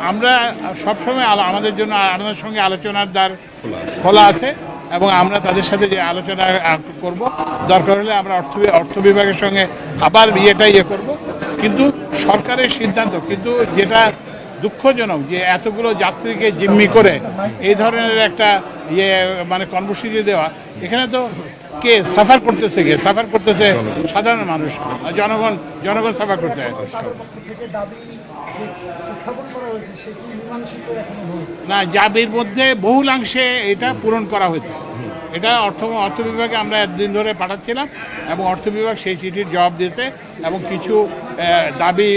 আমরা সবসময় আলো- আমাদের জন্য আমাদের সঙ্গে আলোচনার দ্বার খোলা আছে। এবং আমরা তাদের সাথে যে আলোচনা করব দরকার হলে আমরা অর্থ অর্থ বিভাগের সঙ্গে আবার ইয়েটা ইয়ে করব। কিন্তু সরকারের সিদ্ধান্ত কিন্তু যেটা দুঃখজনক যে এতগুলো যাত্রীকে জিম্মি করে এই ধরনের একটা ইয়ে মানে কর্মসূচি দেওয়া এখানে তো কে সাফার করতেছে কে? সাফার করতেছে সাধারণ মানুষ। জনগণ জনগণ সাফার করতে না, জাবির মধ্যে বহুলাংশে এটা পূরণ করা হয়েছে। এটা অর্থ অর্থ বিভাগে আমরা একদিন ধরে পাঠাচ্ছিলাম এবং অর্থ বিভাগ সেই চিঠির জবাব দিয়েছে এবং কিছু দাবি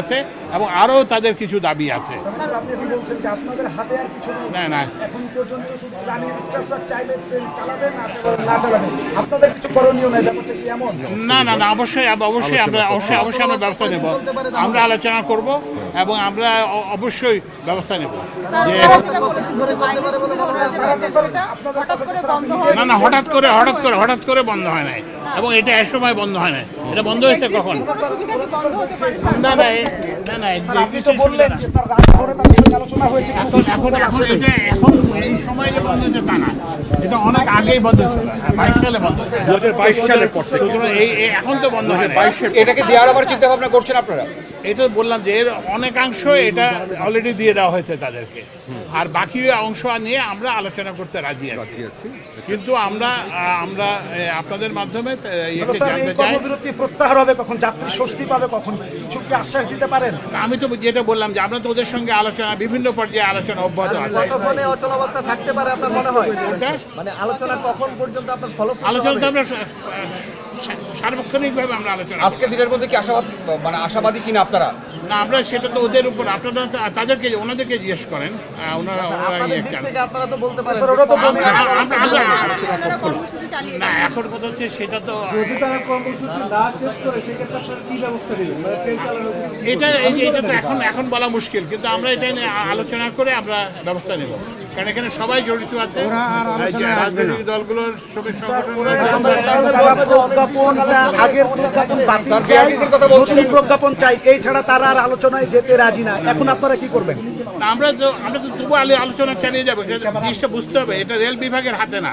আছে এবং আরও তাদের কিছু দাবি আছে। আপনি বলছেন যে আপনাদের হাতে আর কিছু না না। এখন পর্যন্ত রানিং স্টাফরা চাইলে ট্রেন চালাবেন না চালাবেন না আপনাদের কিছু করণীয় নাই? ব্যাপারটা কি এমন? না না না অবশ্যই অবশ্যই আমরা অবশ্যই অবশ্যই আমরা ব্যবস্থা নেব। আমরা আলোচনা করব এবং আমরা অবশ্যই ব্যবস্থা নেব। না না হঠাৎ করে হঠাৎ করে হঠাৎ করে বন্ধ হয় নাই। এবং এটা এক সময় বন্ধ হয় না এটা বন্ধ হয়েছে কখন? না না এখন এখন এখন এটা এখন এই সময় যে বন্ধ হয়েছে তা না। এটা অনেক আগেই বন্ধ ছিল বাইশ সালে বন্ধ দু হাজার বাইশ সালের পর সুতরাং এই এই- এখন তো বন্ধ হয় বাইশ এটাকে দেওয়ার আবার চিন্তা ভাবনা করছেন আপনারা? এটা বললাম যে এর অনেকাংশ এটা অলরেডি দিয়ে দেওয়া হয়েছে তাদেরকে। আর বাকি অংশ নিয়ে আমরা আলোচনা করতে রাজি আছি। কিন্তু আমরা আমরা আপনাদের মাধ্যমে কর্মবিরতি প্রত্যাহার হবে কখন যাত্রী স্বস্তি পাবে কখন কিছু কি আশ্বাস দিতে পারেন? আমি তো যেটা বললাম যে আমরা তো ওদের সঙ্গে আলোচনা বিভিন্ন পর্যায়ে আলোচনা অব্যাহত আছে। কতক্ষণে অচল অবস্থা থাকতে পারে আপনার মনে হয়? মানে আলোচনা কখন পর্যন্ত আপনার ফলপ্রসূ আলোচনা তো? আমরা সার্বক্ষণিকভাবে আমরা আলোচনা আজকে দিনের মধ্যে কি আশাবাদ মানে আশাবাদী কিনা আপনারা? না আমরা সেটা তো ওদের উপর আপনারা তাদেরকে ওনাদেরকে জিজ্ঞেস করেন ওনারা ওনারা ইয়ে আপনারা তো বলতে পারেন। ওরা তো কর্মসূচি না। এখন কথা হচ্ছে সেটা তো এটা এই যে- এটা তো এখন এখন বলা মুশকিল কিন্তু আমরা এটা নিয়ে আলোচনা করে আমরা ব্যবস্থা নেব। কারণ এখানে সবাই জড়িত আছে? রাজনৈতিক দলগুলোর শ্রমিক প্রজ্ঞাপন চাই, এই ছাড়া তারা আর আলোচনায় যেতে রাজি না। এখন আপনারা কি করবেন? আমরা তো আমরা তো তবু আলোচনা চালিয়ে যাব। এটা জিনিসটা বুঝতে হবে। এটা রেল বিভাগের হাতে না।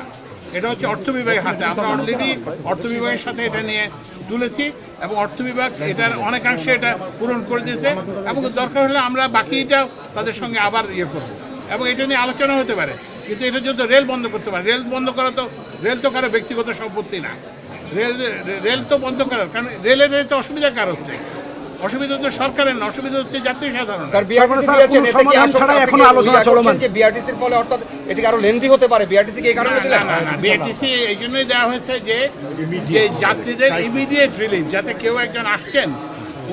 এটা হচ্ছে অর্থ বিভাগের হাতে। আমরা অলরেডি অর্থ বিভাগের সাথে এটা নিয়ে তুলেছি এবং অর্থ বিভাগ এটার অনেকাংশে এটা পূরণ করে দিয়েছে এবং দরকার হলে আমরা বাকিটা তাদের সঙ্গে আবার ইয়ে করব। এবং এটা নিয়ে আলোচনা হতে পারে। কিন্তু এটা যদি রেল বন্ধ করতে পারে রেল বন্ধ করা তো রেল তো কারও ব্যক্তিগত সম্পত্তি না। রেল রেল তো বন্ধ করার কারণ রেলের তো অসুবিধা কার হচ্ছে? অসুবিধা তো সরকারের না অসুবিধা হচ্ছে যাত্রী সাধারণ স্যার বিআরটিসি স্যার, দিয়েছেন এতে কি সমাধান আশঙ্কা ছাড়াই আপনি এখনও আলোচনা চলমান। যে বিআরটিসির ফলে? অর্থাৎ এটি আরও লেন্দি হতে পারে। বিআরটিসি কি এই কারণে না দিলেন? না না বিআরটিসি এই জন্যই দেওয়া হয়েছে যে যে যাত্রীদের ইমিডিয়েট রিলিফ যাতে কেউ একজন আসছেন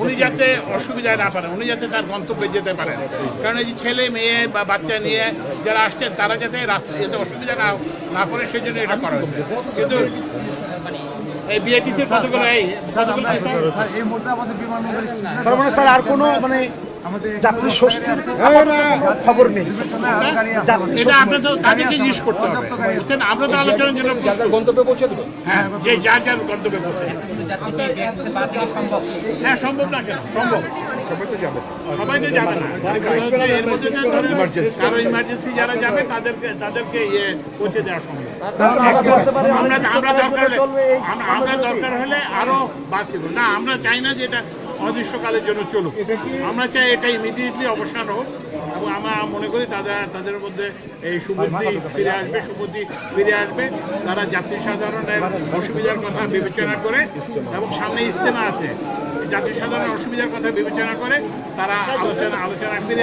উনি যাতে অসুবিধায় না পারেন উনি যাতে তার গন্তব্যে যেতে পারেন। কারণ এই যে ছেলে মেয়ে বা বাচ্চা নিয়ে যারা আসছেন তারা যাতে রাস্তায় যেতে অসুবিধা না না পড়ে সেই জন্য এটা করা হয়েছে। কিন্তু এই বিআরটিসির কতগুলো এই কতগুলো তার মানে স্যার আর কোনো মানে যাত্রী স্বস্তির খবর নেই। গন্তব্যে পৌঁছে দেবে। হ্যাঁ যার যার গন্তব্যে পৌঁছে হ্যাঁ সম্ভব না কেন? সম্ভব। সবাই তো যাবে। না কারণ হচ্ছে এর মধ্যে কারও ইমার্জেন্সি যারা যাবে তাদেরকে তাদেরকে ইয়ে পৌঁছে দেওয়া সম্ভব। আমরা আমরা দরকার হলে আমরা- আমরা দরকার হলে আরও বাঁচিব। না আমরা চাই না যে এটা অনির্দিষ্টকালের জন্য চলুক। আমরা চাই এটা ইমিডিয়েটলি অবসান হোক এবং আমরা মনে করি তারা তাদের মধ্যে এই সুবুদ্ধি ফিরে আসবে, সুবুদ্ধি ফিরে আসবে। তারা যাত্রী সাধারণের অসুবিধার কথা বিবেচনা করে এবং সামনে ইস্তেমা আছে। যাত্রী সাধারণের অসুবিধার কথা বিবেচনা করে তারা আলোচনা আলোচনা ফিরে